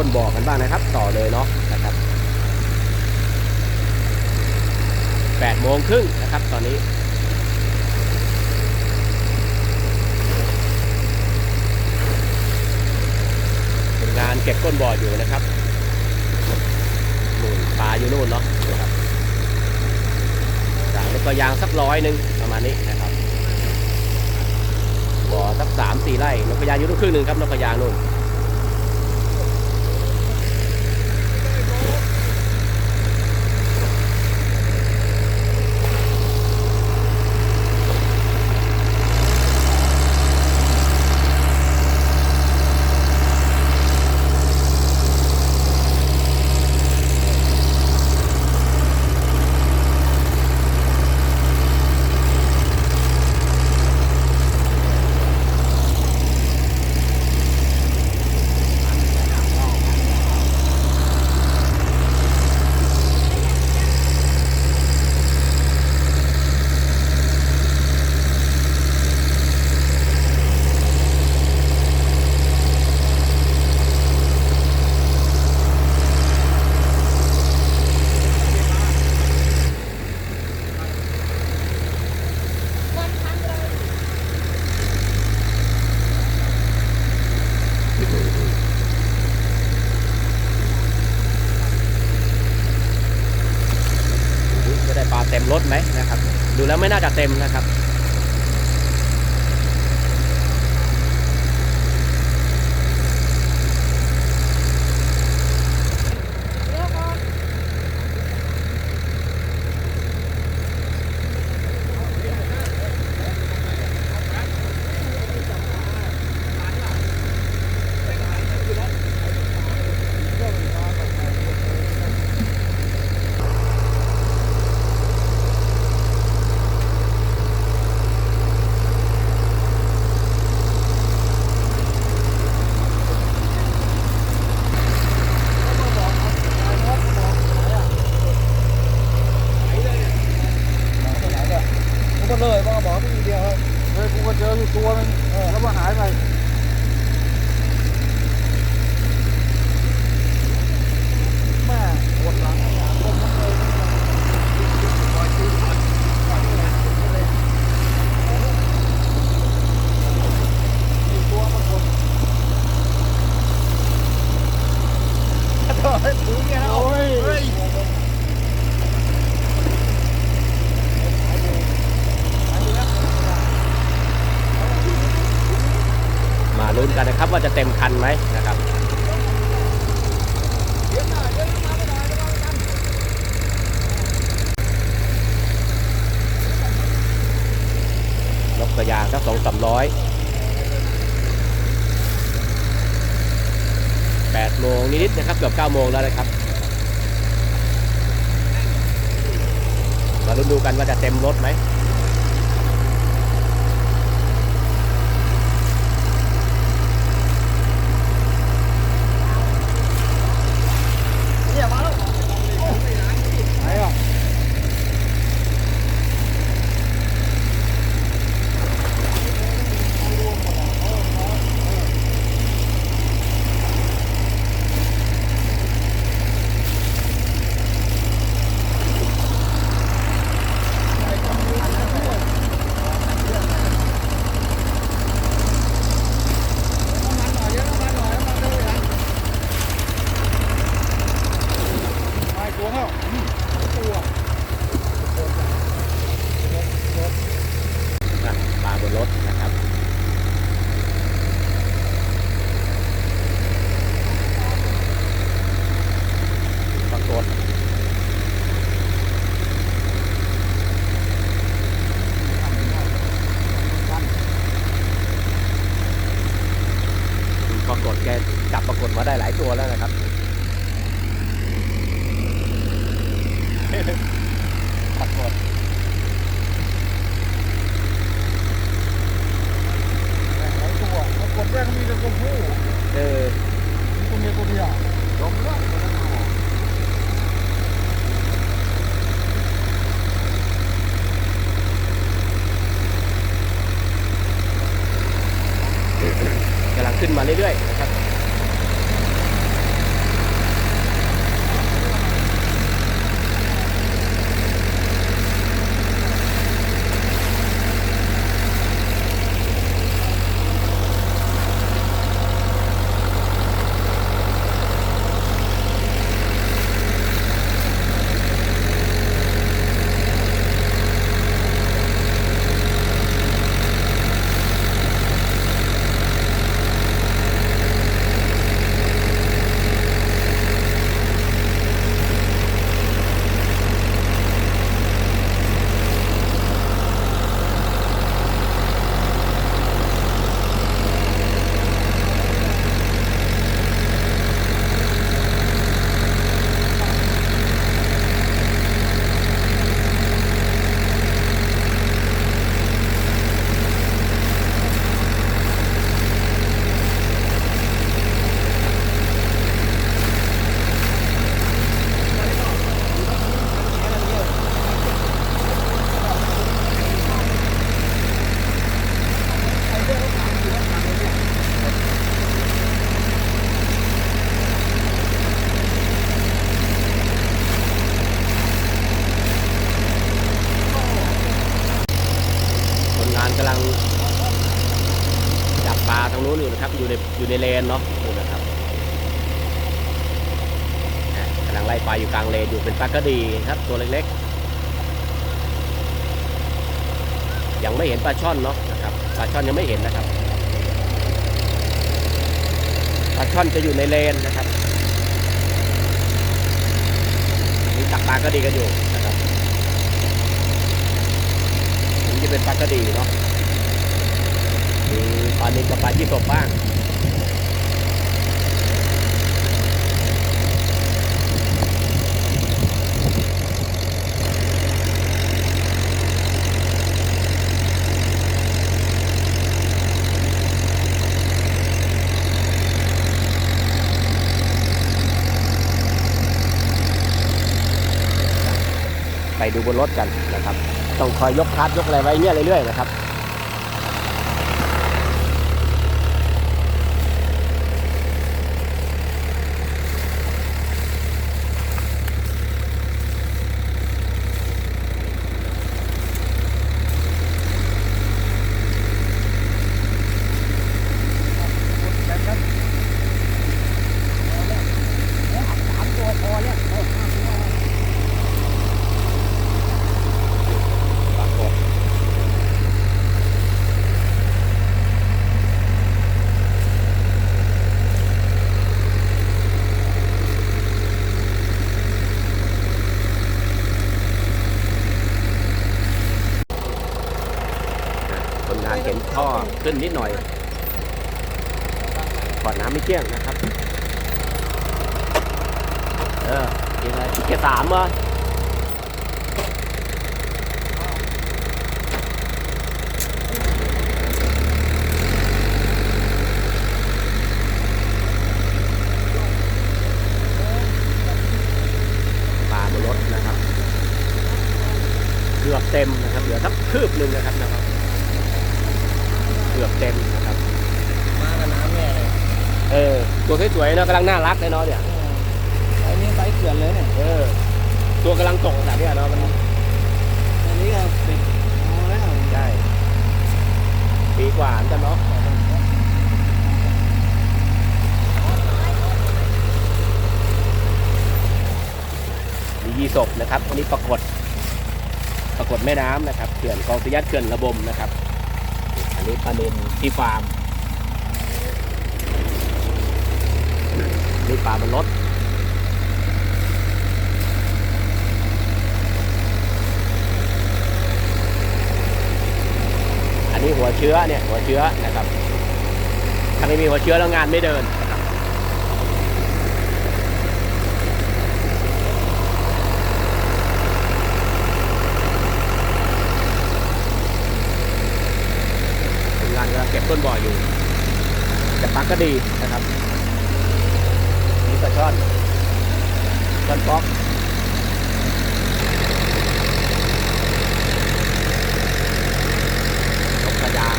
ก้นบ่อกันบ้างนะครับ ต่อเลยเนาะนะครับแปดโมงครึ่งนะครับตอนนี้เป็นงานเก็บก้นบ่ออยู่นะครับนู่นปลาอยู่นู่นเนาะนะครับจากนกกยางสักร้อยหนึ่งประมาณนี้นะครับบ่อสักสามสี่ไร่นกกระยางอยู่นู่นครึ่งหนึ่งครับนกกระยางนู่น เฮ้ยถึงแกแล้วเฮ้ยมาลุ้นกันนะครับว่าจะเต็มคันไหมนะครับนกกระยางสักสองสามร้อยแปด โมงนิดๆนะครับเกือบเก้าโมงแล้วนะครับมาลุ้นดูกันว่าจะเต็มรถไหม อยู่ในเลนเนาะนู่นะครับกำลังไล่ปลาอยู่กลางเลนอยู่เป็นปลากระดีครับตัวเล็กๆ ยังไม่เห็นปลาช่อนเนาะนะครับปลาช่อนยังไม่เห็นนะครับปลาช่อนจะอยู่ในเลนนะครับมีตักปลากระดีกันอยู่นะครับนี่จะเป็นปลากระดีเนาะมีปลานิลกับปลายี่สบบ้าง ไปดูบนรถกันนะครับ ต้องคอยยกคาร์ดยกอะไรไว้เนี่ยเรื่อยๆนะครับนะครับพอแล้วแล้วหักสามตัวพอแล้วเอาห้าตัว ปรากฏคนงานเห็นท่อ ขึ้นนิดหน่อยขอดน้ำไม่เที่ยงนะครับ เออยังไงเกียร์สามเหรอ ปลาบนรถนะครับ เกือบเต็มนะครับ เหลือสักคืบหนึ่งนะครับนะครับ เกือบเต็มนะครับ มากับน้ำแม่เลย เออ ตัวสวยๆเนาะกำลังน่ารักเลยเนาะเนี่ยไอ้นี่ไซส์เขื่อนเลยเนี่ยเออตัวกำลังตกแบบเนี้ยเนาะมันอันนี้ก็เป็นพอแล้วใช่ปีกว่าเหมือนกันเนาะมียีศพนะครับอันนี้ปรากฏปรากฏแม่น้ำนะครับเขื่อนคลองสยัดเขื่อนระบมนะครับ อันนี้ปลาเนนที่ฟาร์ม นี่ปลาบนรถอันนี้หัวเชื้อเนี่ยหัวเชื้อนะครับถ้าไม่มีหัวเชื้อแล้วงานไม่เดินงานกำลังเก็บต้นบ่ออยู่จะปักก็ดีนะครับ นี่ปลาช่อนช่อนป๊อกตกกระยาง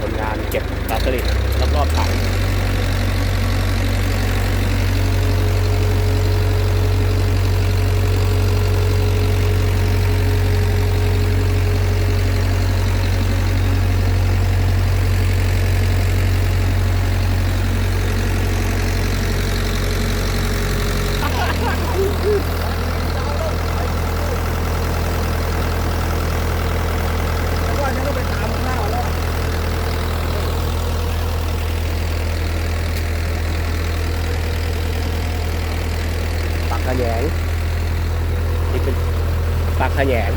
คนงานเก็บปลาสลิดรอบๆถัง hơi nhẹ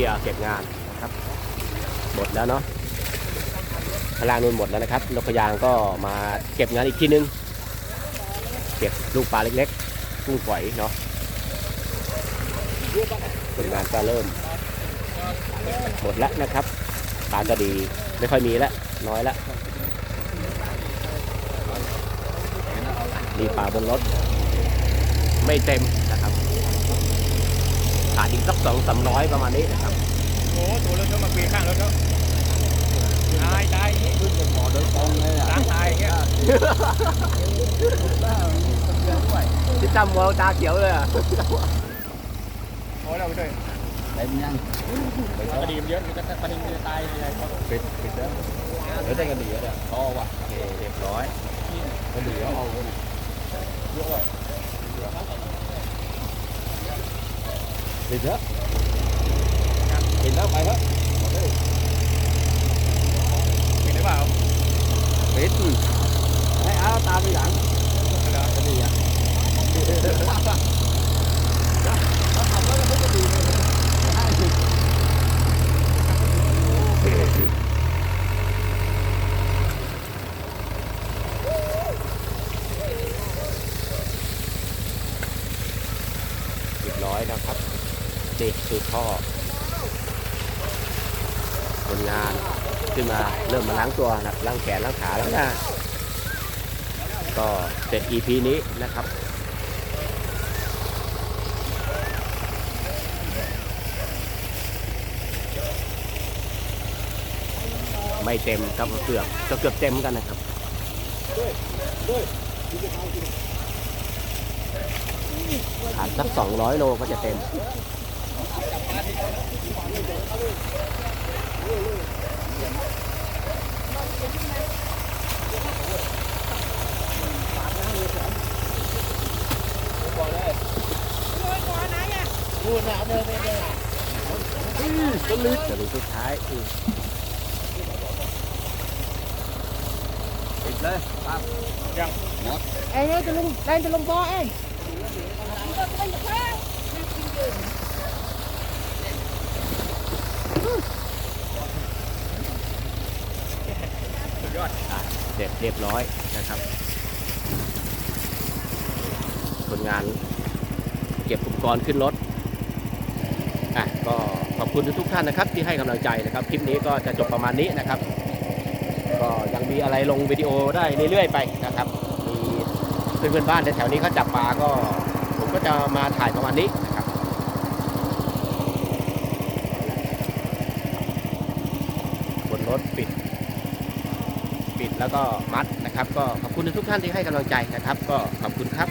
ียร์เก็บงานนะครับหมดแล้วเนาะพลังนุ่นหมดแล้วนะครับนกพยางก็มาเก็บงานอีกทีนึง เก็บลูกปลาเล็กๆกุ้งฝอยเนาะผลงานก็เริ่ม หมดแล้วนะครับปลาก็ดีไม่ค่อยมีแล้วน้อยแล้วมีปลาบนรถ ไม่เต็มนะครับ ขาดอีกสักสองสามร้อยประมาณนี้นะครับโอ้ตัวแล้วก็มาเปลี่ยนข้างแล้วก็ตายตายนี้ขึ้นเป็นหมอโดยตรงเลยอะล้างตายอย่างเงี้ยที่จำมองตาเขียวเลยอะโอ้เราไปด้วยเต็มยังปลาดีมันเยอะมันจะปลาดีมันจะตายยังไงปิดปิดแล้วเดี๋ยวได้กันดีแล้วเนี่ยพอว่ะเรียบร้อยกันดีแล้วเอาเลยเห็นหรือเปล่าปิดให้เลัง กันดีอะถ้าทำแล้วก็ไม่จะดีเลยใช่ เรียบร้อยนะครับนี่ คือท่อคนงานขึ้นมาเริ่มมาล้างตัวนะล้างแขนล้างขาล้างหน้า ก็เสร็จ EP นี้นะครับไม่เต็มครับเกือบก็เกือบเต็มกันนะครับขาดสัก200โลก็จะเต็ม ก็ลึกแต่ลึกสุดท้ายอืมปิดเลยปั๊บไอ้เนี่ยจะลงแรงจะลงบ่อเอ งเสร็จเรียบร้อยนะครับคนงานเก็บอุปกรณ์ขึ้นรถอะก็ขอบคุณทุกท่านนะครับ ที่ให้กำลังใจนะครับ คลิปนี้ก็จะจบประมาณนี้นะครับ ก็ยังมีอะไรลงวิดีโอได้เรื่อยๆไปนะครับมีเพื่อนๆบ้านแถวๆนี้เขาจับปลาก็ผมก็จะมาถ่ายประมาณนี้นะครับบนรถปิด แล้วก็มัดนะครับ ก็ขอบคุณทุกท่านที่ให้กำลังใจนะครับ ก็ขอบคุณครับ